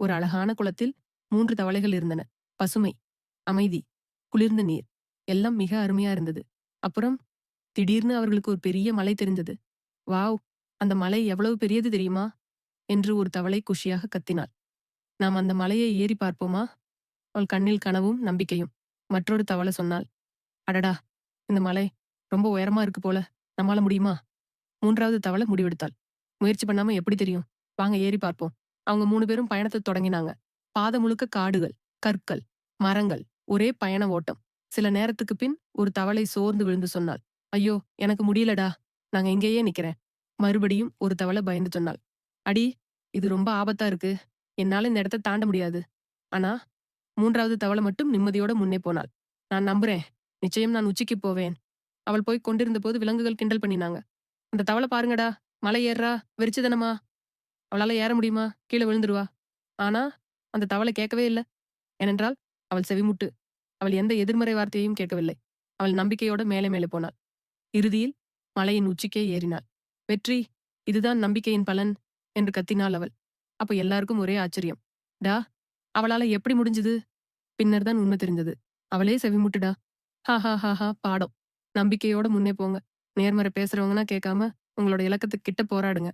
ஒரு அழகான குளத்தில் மூன்று தவளைகள் இருந்தன. பசுமை அமைதி குளிர்ந்த நீர். எல்லாம் மிக அருமையா இருந்தது. அப்புறம் திடீர்னு அவர்களுக்கு ஒரு பெரிய மலை தெரிந்தது. வாவ்! அந்த மலை எவ்வளவு பெரியது தெரியுமா? என்று ஒரு தவளை குஷியாக கத்தினாள். நாம் அந்த மலையை ஏறி பார்ப்போமா? அவள் கண்ணில் கனவும் நம்பிக்கையும். மற்றொரு தவளை சொன்னாள். அடடா! இந்த மலை ரொம்ப உயரமா இருக்கு போல. நம்மால முடியுமா? மூன்றாவது தவளை முடிவெடுத்தாள். முயற்சி பண்ணாம எப்படி தெரியும்? வாங்க ஏறி பார்ப்போம். அவங்க மூணு பேரும் பயணத்தை தொடங்கினாங்க. பாத முழுக்க காடுகள் கற்கள் மரங்கள் ஒரே பயண ஓட்டம். சில நேரத்துக்கு பின் ஒரு தவளை சோர்ந்து விழுந்து சொன்னாள். ஐயோ எனக்கு முடியலடா. நாங்க இங்கேயே நிக்கிறேன். மறுபடியும் ஒரு தவளை பயந்து சொன்னாள். அடி இது ரொம்ப ஆபத்தா இருக்கு. என்னால இந்த இடத்த தாண்ட முடியாது. ஆனா மூன்றாவது தவளை மட்டும் நிம்மதியோட முன்னே போனாள். நான் நம்புறேன். நிச்சயம் நான் உச்சிக்கு போவேன். அவள் போய் கொண்டிருந்த போது விலங்குகள் கிண்டல் பண்ணினாங்க. அந்த தவளை பாருங்கடா. மலை ஏறுறா. வெறிச்சுதனமா அவளால ஏற முடியுமா? கீழே விழுந்துருவா. ஆனா அந்த தவளை கேட்கவே இல்லை. ஏனென்றால் அவள் செவிமுட்டு. அவள் எந்த எதிர்மறை வார்த்தையையும் கேட்கவில்லை. அவள் நம்பிக்கையோட மேலே மேலே போனாள். இறுதியில் மலையின் உச்சிக்கே ஏறினாள். வெற்றி இதுதான் நம்பிக்கையின் பலன் என்று கத்தினாள் அவள். அப்ப எல்லாருக்கும் ஒரே ஆச்சரியம். டா அவளால எப்படி முடிஞ்சது? பின்னர் தான் உண்மை தெரிஞ்சது அவளே செவிமுட்டுடா. ஹா ஹா ஹா ஹா பாடம். நம்பிக்கையோட முன்னே போங்க. நேர்மறை பேசுறவங்கன்னா கேட்காம உங்களோட இலக்கத்துக்கு கிட்ட போராடுங்க.